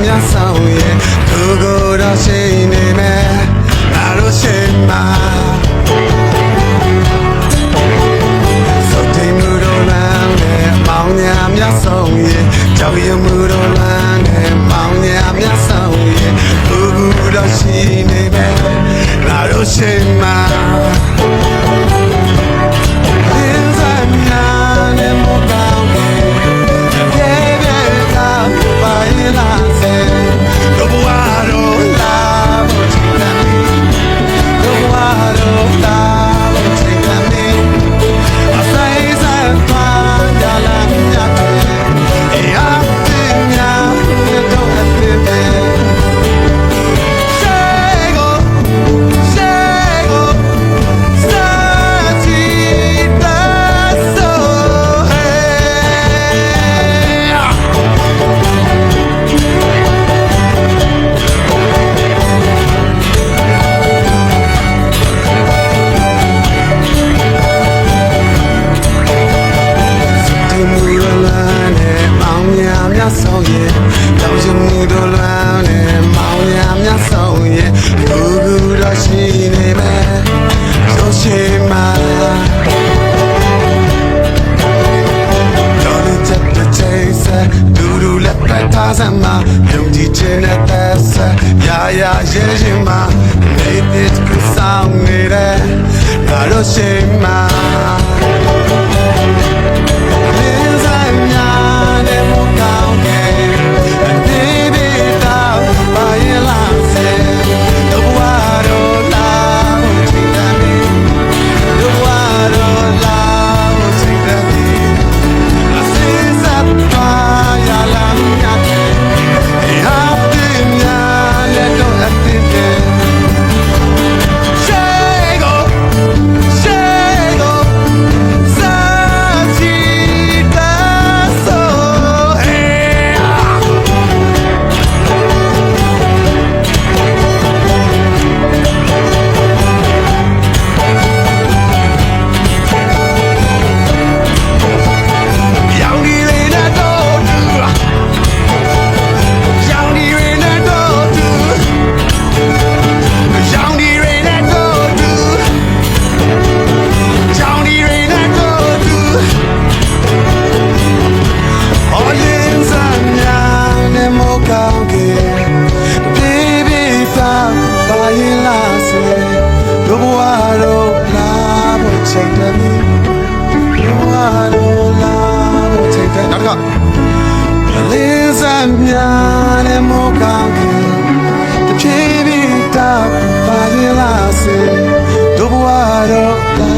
မြဆောင်ရဲ့ကိုကိုတော့ရှိနေမယ်ငါတို့ရှိမှာဆောင်ရဲ့ကြောက်ရမှုတော့လမ်းနဲ့မောင်ညာမြဆောင်ရဲ့ဘူးဘူးတော့ရှိနေပဲငါတို့ရှိမှာ ရာရဲ့ရှင်မှာ Made this ကစားနေတယ်ငါတို့ရှင်မှာ Fuck. Beleza minha é mocanque. Te tive tá para lá ser. Do buaro tá.